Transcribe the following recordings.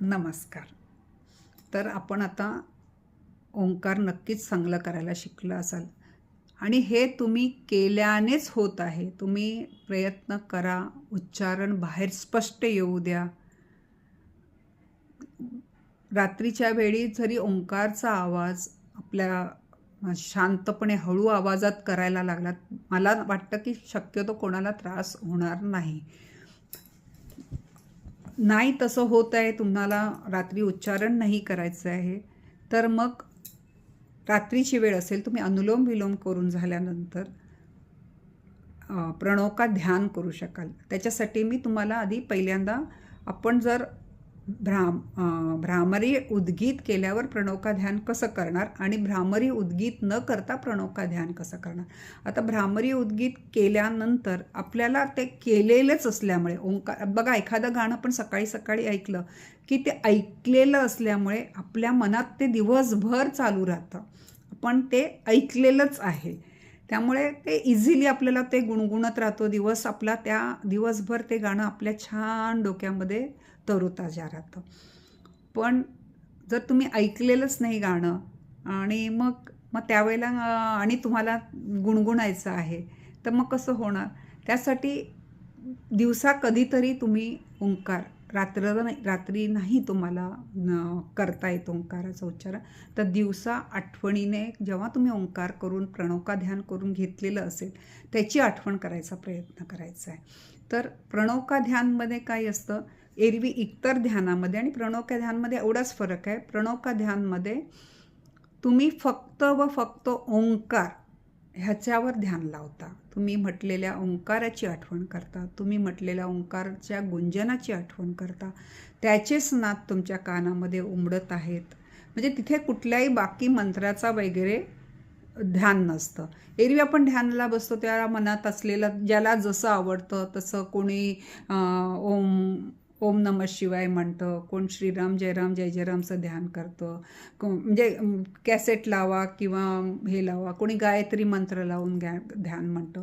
नमस्कार. तर आपण आता ओंकार नक्कीच चांगलं करायला शिकलं असाल. आणि हे तुम्ही केल्यानेच होत आहे. तुम्ही प्रयत्न करा उच्चारण बाहेर स्पष्ट येऊ द्या. रात्रीच्या वेळी जरी ओंकारचा आवाज आपल्या शांतपणे हळू आवाजात करायला लागला मला वाटतं की शक्यतो कोणाला त्रास होणार नाही. नाही तसं होत आहे तुम्हाला रात्री उच्चारण नाही करायचं आहे तर मग रात्रीची वेळ असेल तुम्ही अनुलोम विलोम करून झाल्यानंतर अ, ध्यान करू शकाल. त्याच्यासाठी मी तुम्हाला आधी पहिल्यांदा आपण जर भ्राम भ्रामरी उद्गीत केल्यावर प्रणवका ध्यान कसं करणार आणि भ्रामरी उद्गीत न करता प्रणवका ध्यान कसं करणार? आता भ्रामरी उद्गीत केल्यानंतर आपल्याला ते केलेलंच असल्यामुळे ओंकार बघा एखादं गाणं आपण सकाळी सकाळी ऐकलं की ते ऐकलेलं असल्यामुळे आपल्या मनात ते दिवसभर चालू राहतं. आपण ते ऐकलेलंच आहे. त्यामुळे ते इझिली आपल्याला ते गुणगुणत राहतो. दिवस आपला त्या दिवसभर ते गाणं आपल्या छान डोक्यामध्ये तरोताजा राहतं. पण जर तुम्ही ऐकलेलंच नाही गाणं आणि मग मग त्यावेळेला आणि तुम्हाला गुणगुणायचं आहे तर मग कसं होणार? त्यासाठी दिवसा कधीतरी तुम्ही ओंकार रात्र नाही रात्री नाही तुम्हाला न- करता येतो ओंकाराचा उच्चार. तर दिवसा आठवणीने जेव्हा तुम्ही ओंकार करून प्रणवका ध्यान करून घेतलेलं असेल त्याची आठवण करायचा प्रयत्न करायचा आहे. तर प्रणवका ध्यानमध्ये काय असतं? एरवी इतर ध्यानामध्ये आणि प्रणवका ध्यानमध्ये एवढाच फरक आहे. प्रणवका ध्यानमध्ये तुम्ही फक्त व फक्त ओंकार ह्याच्यावर ध्यान लावता. तुम्ही म्हटलेल्या ओंकाराची आठवण करता. तुम्ही म्हटलेल्या ओंकारच्या गुंजनाची आठवण करता. त्याचेच नाद तुमच्या कानामध्ये उमडत आहेत. म्हणजे तिथे कुठल्याही बाकी मंत्राचा वगैरे ध्यान नसतं. एरवी आपण ध्यानाला बसतो त्या मनात असलेलं ज्याला जसं आवडतं तसं कोणी ओम ओम नम शिवाय म्हणतं कोण श्रीराम जयराम जय जयरामचं ध्यान करतं. को म्हणजे कॅसेट लावा किंवा हे लावा कोणी गायत्री मंत्र लावून घ्या ध्यान म्हणतं.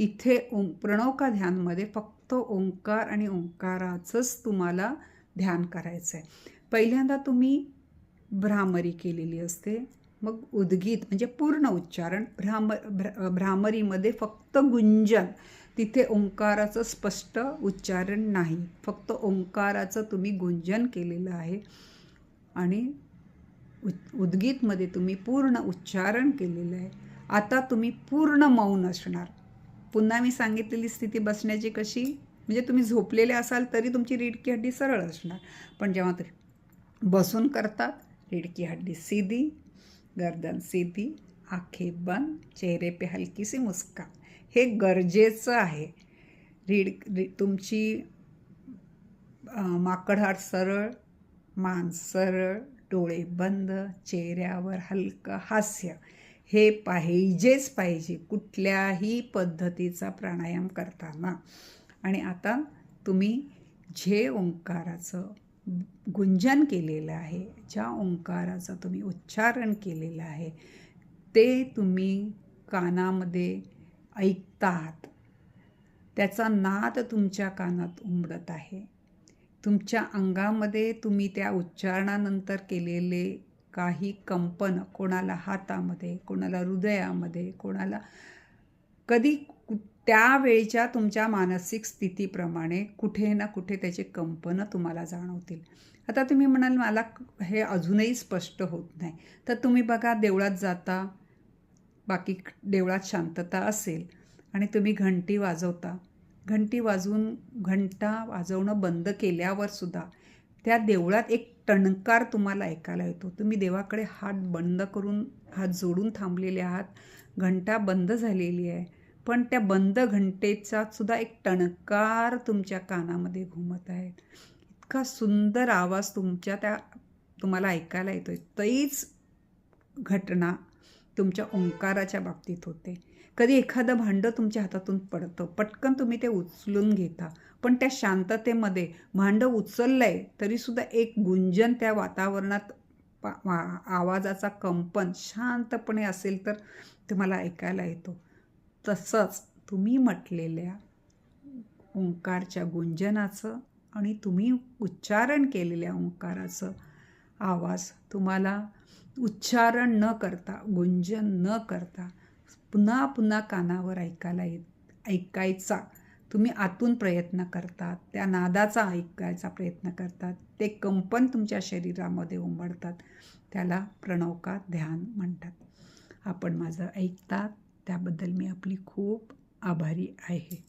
इथे ओं प्रणवका ध्यानमध्ये फक्त ओंकार आणि ओंकाराचंच तुम्हाला ध्यान करायचं आहे पहिल्यांदा तुम्ही भ्रामरी केलेली असते मग उद्गीत म्हणजे पूर्ण उच्चारण भ्राम भ्र भ्रामरीमध्ये फक्त गुंजन तिथे ओंकाराचं स्पष्ट उच्चारण नाही. फक्त ओंकाराचं तुम्ही गुंजन केलेलं आहे आणि उद उद्गीतमध्ये तुम्ही पूर्ण उच्चारण केलेलं आहे. आता तुम्ही पूर्ण मौन असणार. पुन्हा मी सांगितलेली स्थिती बसण्याची कशी? म्हणजे तुम्ही झोपलेले असाल तरी तुमची रिडकी हड्डी सरळ असणार. पण जेव्हा तुम्ही बसून करतात रिडकी हड्डी सीधी गर्दन सीधी आंखें बंद चेहरे पे हलकी सी मुस्कान. हे गरजेचं आहे. रीड री तुमची माकडहार माकडहाट सरळ मान सरळ डोळे बंद चेहऱ्यावर हलकं हास्य. हे पाहिजेच पाहिजे कुठल्याही पद्धतीचा प्राणायाम करताना. आणि आता तुम्ही जे ओंकाराचं गुंजन केलेलं आहे ज्या ओंकाराचं तुम्ही उच्चारण केलेलं आहे ते तुम्ही कानामध्ये ऐकतात. त्याचा नाद तुमच्या कानात उमडत आहे. तुमच्या अंगामध्ये तुम्ही त्या उच्चारणानंतर केलेले काही कंपन कोणाला हातामध्ये कोणाला हृदयामध्ये कोणाला कधी कु- त्यावेळच्या तुमच्या मानसिक स्थितीप्रमाणे कुठे ना कुठे त्याचे कंपनं तुम्हाला जाणवतील. आता तुम्ही म्हणाल मला हे अजूनही स्पष्ट होत नाही. तर तुम्ही बघा देवळात जाता बाकी देवळात शांतता असेल आणि तुम्ही घंटी वाजवता. घंटी वाजवून घंटा वाजवणं बंद केल्यावर सुद्धा त्या देवळात एक टणकार तुम्हाला ऐकायला येतो. तुम्ही देवाकडे हात बंद करून हात जोडून थांबलेले आहात. घंटा बंद झालेली आहे. पण त्या बंद घंटेचा सुद्धा एक टणकार तुमच्या कानामध्ये घुमत आहे. इतका सुंदर आवाज तुमच्या त्या तुम्हाला ऐकायला येतो आहे तईच घटना तुमच्या ओंकाराच्या बाबतीत होते. कधी एखादं भांडं तुमच्या हातातून पडतं पटकन तुम्ही ते उचलून घेता. पण त्या शांततेमध्ये भांडं उचललं आहे तरीसुद्धा एक गुंजन त्या वातावरणात पा वा- आवाजाचा कंपन शांतपणे असेल तर तुम्हाला ऐकायला येतो. तसंच तुम्ही म्हटलेल्या ओंकारच्या गुंजनाचं आणि तुम्ही उच्चारण केलेल्या ओंकाराचं आवाज तुम्हाला उच्चारण न करता गुंजन न करता पुन्हा पुन्हा कानावर ऐकायला येत ऐकायचा. तुम्ही आतून प्रयत्न करतात त्या नादाचा ऐकायचा प्रयत्न करतात ते कंपन तुमच्या शरीरामध्ये उमडतात त्याला प्रणवका ध्यान म्हणतात. आपण माझं ऐकतात त्याबद्दल मी आपली खूप आभारी आहे.